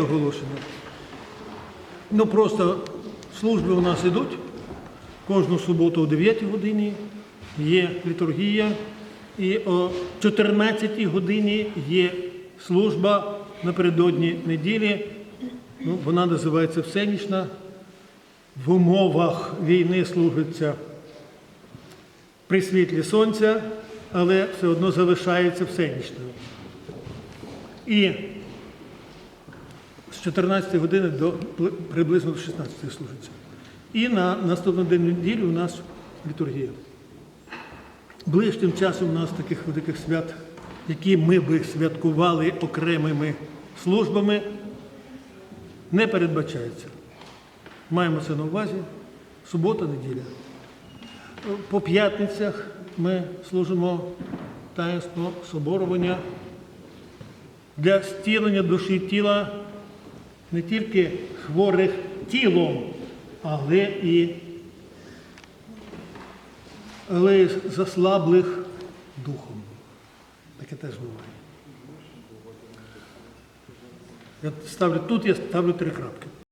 оголошення. Ну просто служби у нас йдуть. Кожну суботу о 9 годині є літургія, і о 14 годині є служба напередодні неділі. Ну, вона називається всенічна. В умовах війни служиться при світлі сонця, але все одно залишається всенічною. 14 години до приблизно до 16 служиться. І на наступний день неділі у нас літургія. Ближчим часом у нас таких великих свят, які ми би святкували окремими службами, не передбачається. Маємо це на увазі. Субота, неділя. По п'ятницях ми служимо таїнство соборування для стілення душі тіла не тільки хворих тілом, але і але заслаблих духом. Таке теж буває. Я ставлю тут, я ставлю три крапки.